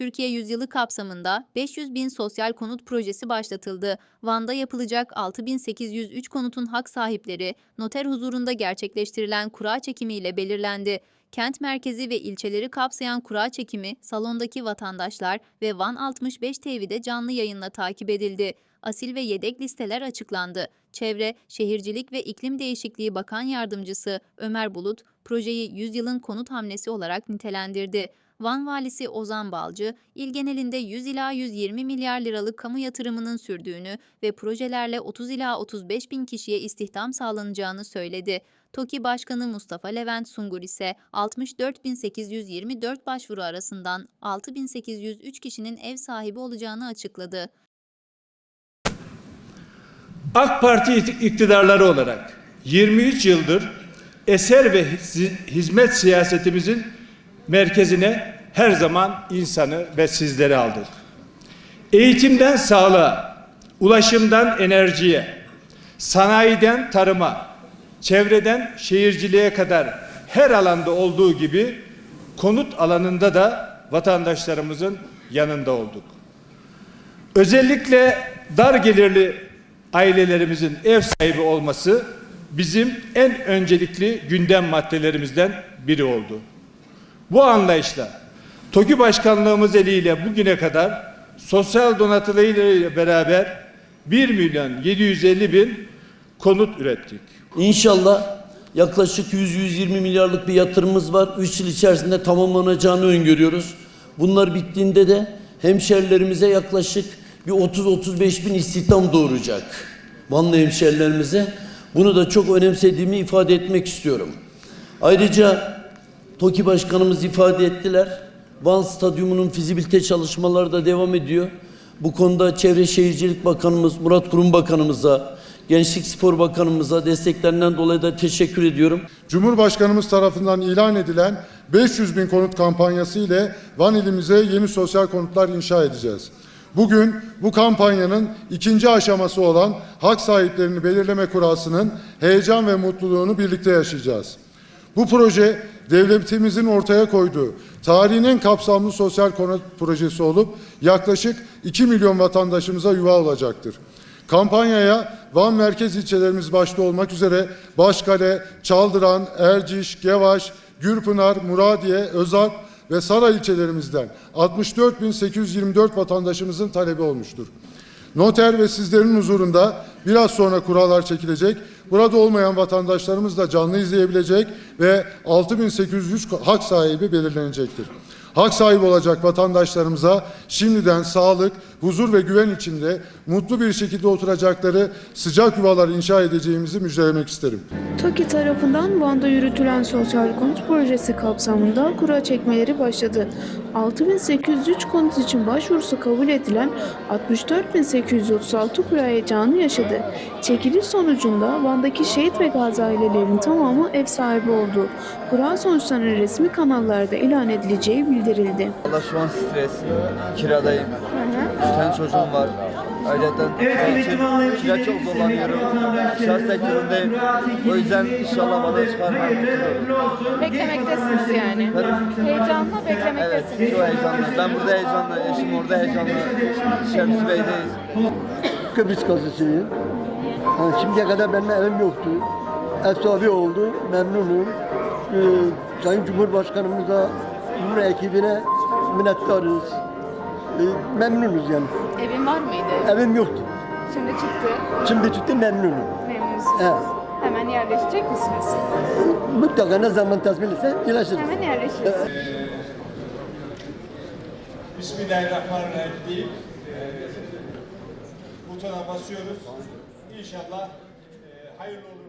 Türkiye Yüzyılı kapsamında 500 bin sosyal konut projesi başlatıldı. Van'da yapılacak 6803 konutun hak sahipleri noter huzurunda gerçekleştirilen kura çekimiyle belirlendi. Kent merkezi ve ilçeleri kapsayan kura çekimi salondaki vatandaşlar ve Van 65 TV'de canlı yayınla takip edildi. Asil ve yedek listeler açıklandı. Çevre, Şehircilik ve İklim Değişikliği Bakan Yardımcısı Ömer Bulut, projeyi yüzyılın konut hamlesi olarak nitelendirdi. Van Valisi Ozan Balcı, il genelinde 100 ila 120 milyar liralık kamu yatırımının sürdüğünü ve projelerle 30 ila 35 bin kişiye istihdam sağlanacağını söyledi. TOKİ Başkanı Mustafa Levent Sungur ise 64.824 başvuru arasından 6.803 kişinin ev sahibi olacağını açıkladı. AK Parti iktidarları olarak 23 yıldır eser ve hiz- hizmet siyasetimizin merkezine her zaman insanı ve sizleri aldık. Eğitimden sağlığa, ulaşımdan enerjiye, sanayiden tarıma, çevreden şehirciliğe kadar her alanda olduğu gibi konut alanında da vatandaşlarımızın yanında olduk. Özellikle dar gelirli ailelerimizin ev sahibi olması bizim en öncelikli gündem maddelerimizden biri oldu. Bu anlayışla TOKİ Başkanlığımız eliyle bugüne kadar sosyal donatılı ile beraber 1 milyon 750 bin konut ürettik. İnşallah yaklaşık 100-120 milyarlık bir yatırımımız var. 3 yıl içerisinde tamamlanacağını öngörüyoruz. Bunlar bittiğinde de hemşerilerimize yaklaşık bir 30-35 bin istihdam doğuracak. Vanlı hemşerilerimize. Bunu da çok önemsediğimi ifade etmek istiyorum. Ayrıca TOKİ Başkanımız ifade ettiler. Van Stadyumu'nun fizibilite çalışmaları da devam ediyor. Bu konuda Çevre Şehircilik Bakanımız Murat Kurum Bakanımıza, Gençlik Spor Bakanımıza desteklerinden dolayı da teşekkür ediyorum. Cumhurbaşkanımız tarafından ilan edilen 500 bin konut kampanyası ile Van ilimize yeni sosyal konutlar inşa edeceğiz. Bugün bu kampanyanın ikinci aşaması olan hak sahiplerini belirleme kurasının heyecan ve mutluluğunu birlikte yaşayacağız. Bu proje devletimizin ortaya koyduğu tarihin en kapsamlı sosyal konut projesi olup yaklaşık 2 milyon vatandaşımıza yuva olacaktır. Kampanyaya Van merkez ilçelerimiz başta olmak üzere Başkale, Çaldıran, Erciş, Gevaş, Gürpınar, Muradiye, Özalp ve Saray ilçelerimizden 64.824 vatandaşımızın talebi olmuştur. Noter ve sizlerin huzurunda biraz sonra kurallar çekilecek. Burada olmayan vatandaşlarımız da canlı izleyebilecek ve 6803 hak sahibi belirlenecektir. Hak sahibi olacak vatandaşlarımıza şimdiden sağlık, huzur ve güven içinde mutlu bir şekilde oturacakları sıcak yuvalar inşa edeceğimizi müjdelemek isterim. TOKİ tarafından Van'da yürütülen sosyal konut projesi kapsamında kura çekmeleri başladı. 6803 konut için başvurusu kabul edilen 64836 kura heyecanı yaşadı. Çekiliş sonucunda Van'daki şehit ve gazi ailelerinin tamamı ev sahibi oldu. Kura sonuçlarının resmi kanallarda ilan edileceği bildirildi. Allah şu an stres, kiradayım. Üç tane çocuğum var. Ayrıca için kira çok zorlanıyorum. İnşaat sektöründeyim. O yüzden inşallah bana çıkarmaya Beklemektesiniz yani. Heyecanla Evet, beklemektesiniz. çok heyecanlı. Ben burada heyecanlı, eşim orada heyecanlı. Şemsi Bey'deyiz. Kıbrıs kazısıyım. Yani şimdiye kadar benim evim yoktu. Ev sahibi oldu. Memnunum. Ee, Sayın Cumhurbaşkanımıza, Cumhur ekibine minnettarız. Ee, memnunuz yani. Evin var mıydı? Evim yoktu. Şimdi çıktı. Şimdi çıktı memnunum. Memnunsunuz. Evet. Hemen yerleşecek misiniz? Mutlaka ne zaman tazmin etse ilaçırız. Hemen yerleşiriz. Bismillahirrahmanirrahim deyip e, butona basıyoruz. İnşallah e, hayırlı olur.